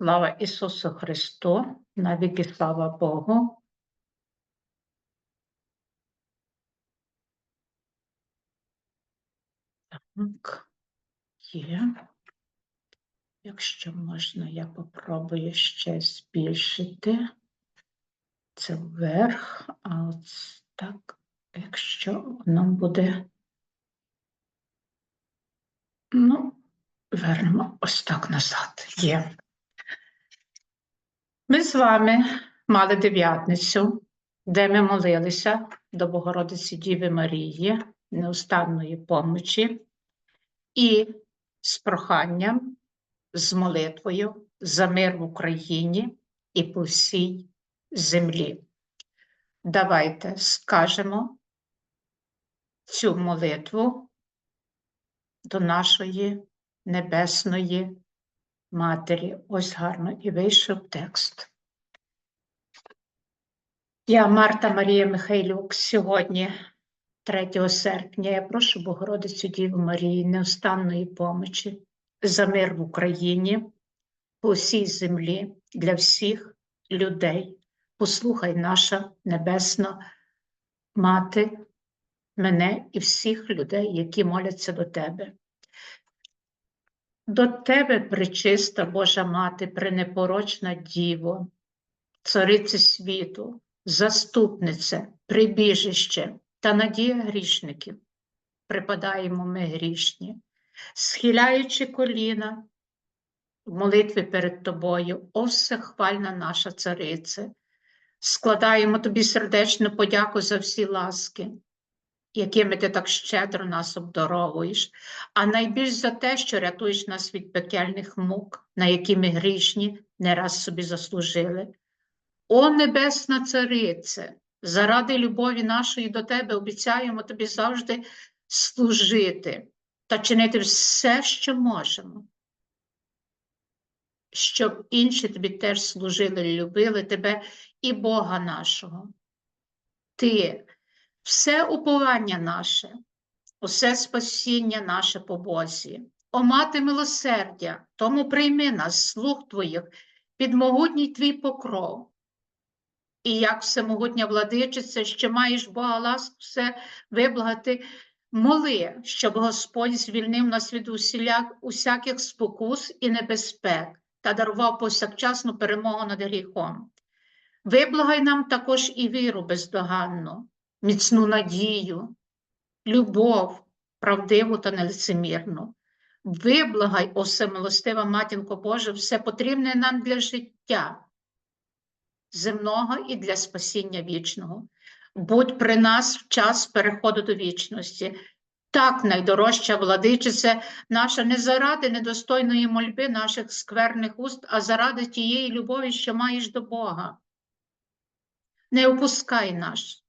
Слава Ісусу Христу, навіки слава Богу. Так, є. Якщо можна, я попробую ще збільшити. Це вверх, а от так, якщо воно буде. Ну, вернемо ось так назад. Є. Ми з вами мали дев'ятницю, де ми молилися до Богородиці Діви Марії, неустанної помочі, і з проханням, з молитвою за мир в Україні і по всій землі. Давайте скажемо цю молитву до нашої Небесної Матері. Ось гарно і вийшов текст. Я Марта Марія Михайлюк. Сьогодні, 3 серпня, я прошу Богородицю Діву Марії неустанної помочі за мир в Україні, по всій землі, для всіх людей. Послухай наша Небесна Мати, мене і всіх людей, які моляться до Тебе. До Тебе, пречиста Божа Мати, пренепорочна Діво, Царице світу, заступнице, прибіжище та надія грішників, припадаємо ми грішні, схиляючи коліна в молитві перед Тобою, о всехвальна наша царице, складаємо Тобі сердечну подяку за всі ласки, якими ти так щедро нас обдаровуєш, а найбільш за те, що рятуєш нас від пекельних мук, на які ми грішні не раз собі заслужили. О Небесна Царице, заради любові нашої до Тебе обіцяємо тобі завжди служити та чинити все, що можемо, щоб інші тобі теж служили, любили тебе і Бога нашого. Ти все уповання наше, усе спасіння наше по Бозі. О мати милосердя, тому прийми нас, слуг Твоїх, під могутній твій покров. І як всемогутня владичиця, що маєш Бога ласку все виблагати, моли, щоб Господь звільнив нас від усіляк, усяких спокус і небезпек та дарував повсякчасну перемогу над гріхом. Виблагай нам також і віру бездоганну, міцну надію, любов, правдиву та нелицемірну. Виблагай, о всемилостива матінко Божа, все потрібне нам для життя земного і для спасіння вічного. Будь при нас в час переходу до вічності. Так, найдорожча владичице наша не заради недостойної мольби наших скверних уст, а заради тієї любові, що маєш до Бога. Не опускай нас,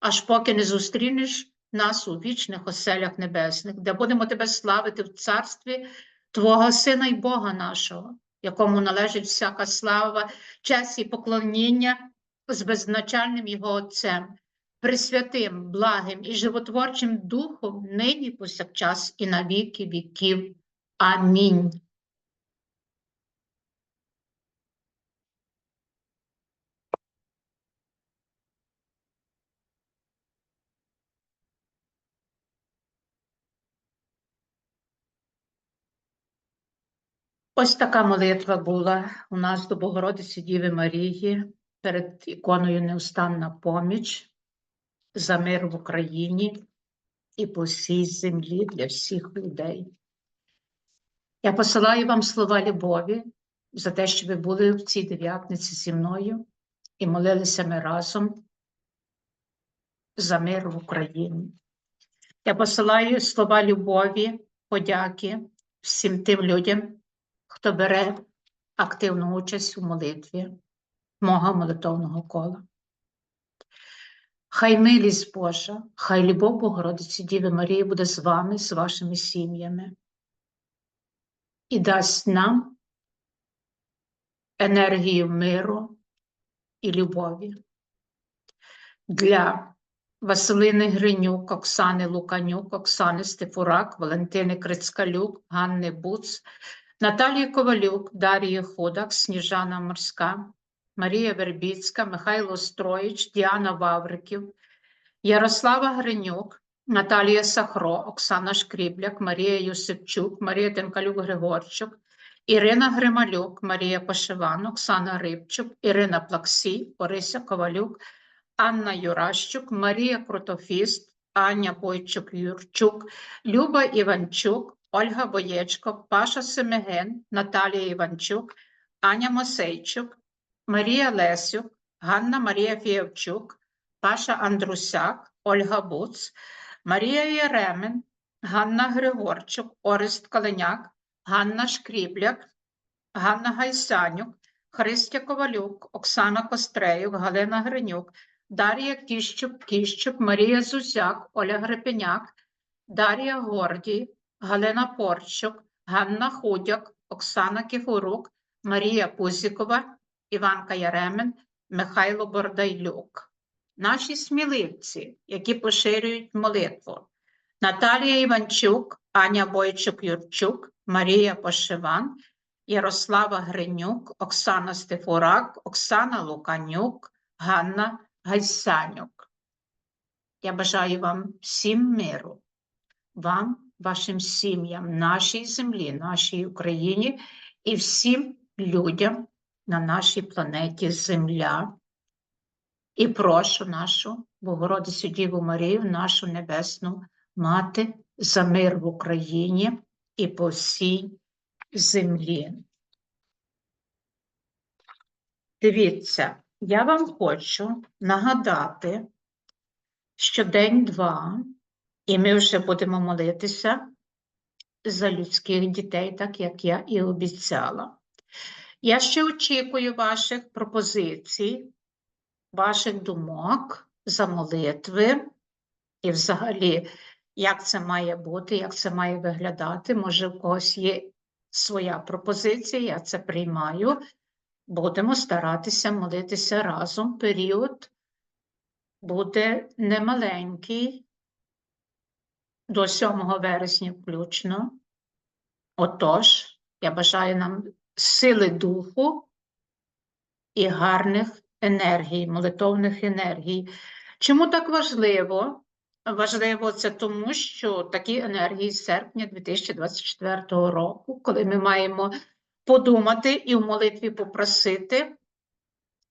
аж поки не зустрінеш нас у вічних оселях небесних, де будемо тебе славити в царстві Твого Сина і Бога нашого, якому належить всяка слава, честь і поклоніння з беззначальним Його Отцем, присвятим, благим і животворчим Духом, нині повсякчас і на віки віків. Амінь. Ось така молитва була у нас до Богородиці Діви Марії перед іконою Неустанна поміч за мир в Україні і по всій землі для всіх людей. Я посилаю вам слова любові за те, що ви були в цій дев'ятниці зі мною і молилися ми разом за мир в Україні. Я посилаю слова любові, подяки всім тим людям хто бере активну участь у молитві мого молитовного кола. Хай милість Божа, хай любов Богородиці Діви Марії буде з вами, з вашими сім'ями і дасть нам енергію миру і любові. Для Василини Гринюк, Оксани Луканюк, Оксани Стефурак, Валентини Крицкалюк, Ганни Буц, Наталії Ковалюк, Дар'ї Ходак, Сніжана Морська, Марія Вербіцька, Михайло Строїч, Діана Вавриків, Ярослава Гринюк, Наталія Сахро, Оксана Шкрібляк, Марія Юсипчук, Марія Тенкалюк-Григорчук, Ірина Грималюк, Марія Пашиван, Оксана Рибчук, Ірина Плаксій, Орися Ковалюк, Анна Юращук, Марія Крутофіст, Аня Бойчук-Юрчук, Люба Іванчук, Ольга Боєчко, Паша Семеген, Наталія Іванчук, Аня Мосейчук, Марія Лесюк, Ганна Марія Фієвчук, Паша Андрусяк, Ольга Буц, Марія Єремен, Ганна Григорчук, Орест Каленяк, Ганна Шкрібляк, Ганна Гайсанюк, Христя Ковалюк, Оксана Костреюк, Галина Гринюк, Дар'я Кіщук, Кіщук, Марія Зузяк, Оля Грепеняк, Дар'я Гордій, Галина Порчук, Ганна Худяк, Оксана Кіфурук, Марія Пузікова, Іванка Яремен, Михайло Бордайлюк. Наші сміливці, які поширюють молитву. Наталія Іванчук, Аня Бойчук-Юрчук, Марія Пошиван, Ярослава Гринюк, Оксана Стефурак, Оксана Луканюк, Ганна Гайсанюк. Я бажаю вам всім миру, вам, вашим сім'ям, нашій землі, нашій Україні і всім людям на нашій планеті Земля. І прошу нашу Богородицю Діву Марію, нашу Небесну Мати, за мир в Україні і по всій землі. Дивіться, я вам хочу нагадати, що день-два, і ми вже будемо молитися за людських дітей, так як я і обіцяла. Я ще очікую ваших пропозицій, ваших думок за молитви і взагалі, як це має бути, як це має виглядати. Може, в когось є своя пропозиція, я це приймаю. Будемо старатися молитися разом. Період буде немаленький, до 7 вересня включно. Отож, я бажаю нам сили духу і гарних енергій, молитовних енергій. Чому так важливо? Важливо це тому, що такі енергії з серпня 2024 року, коли ми маємо подумати і в молитві попросити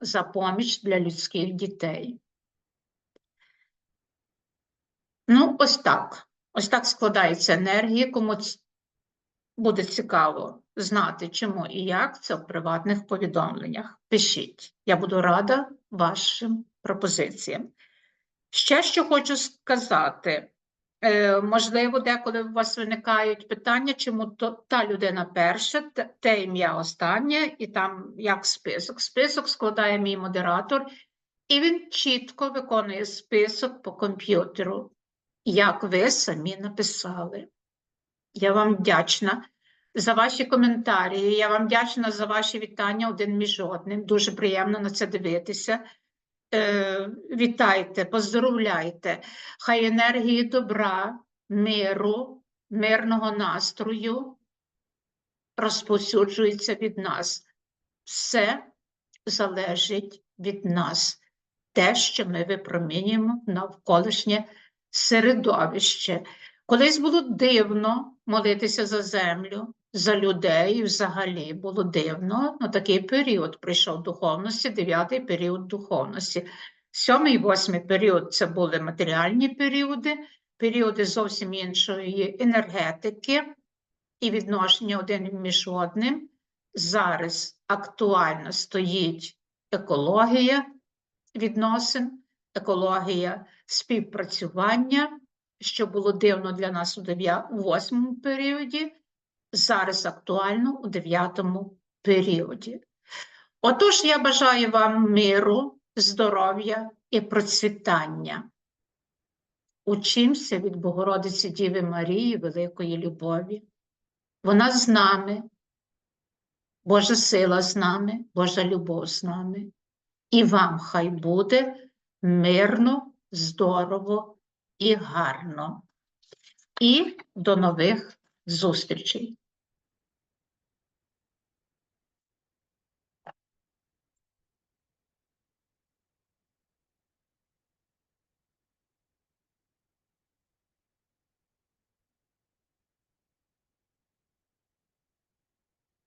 за поміч для людських дітей. Ну, ось так. Ось так складається енергія. Кому буде цікаво знати, чому і як, це в приватних повідомленнях. Пишіть. Я буду рада вашим пропозиціям. Ще що хочу сказати. Е, можливо, деколи у вас виникають питання, чому то, та людина перша, те, те ім'я останнє, і там як список. Список складає мій модератор, і він чітко виконує список по комп'ютеру, як ви самі написали. Я вам вдячна за ваші коментарі. Я вам вдячна за ваші вітання один між одним. Дуже приємно на це дивитися. Е, вітайте, поздоровляйте. Хай енергії добра, миру, мирного настрою розповсюджується від нас. Все залежить від нас. Те, що ми випромінюємо навколишнє середовище. Колись було дивно молитися за землю, за людей, взагалі було дивно. На такий період прийшов духовності, дев'ятий період духовності. Сьомий і восьмий період це були матеріальні періоди, періоди зовсім іншої енергетики і відношення один між одним. Зараз актуально стоїть екологія відносин, екологія співпрацювання, що було дивно для нас у 8 періоді, зараз актуально у 9 періоді. Отож, я бажаю вам миру, здоров'я і процвітання. Учимося від Богородиці Діви Марії, великої любові. Вона з нами, Божа сила з нами, Божа любов з нами. І вам хай буде мирно, здорово і гарно. І до нових зустрічей.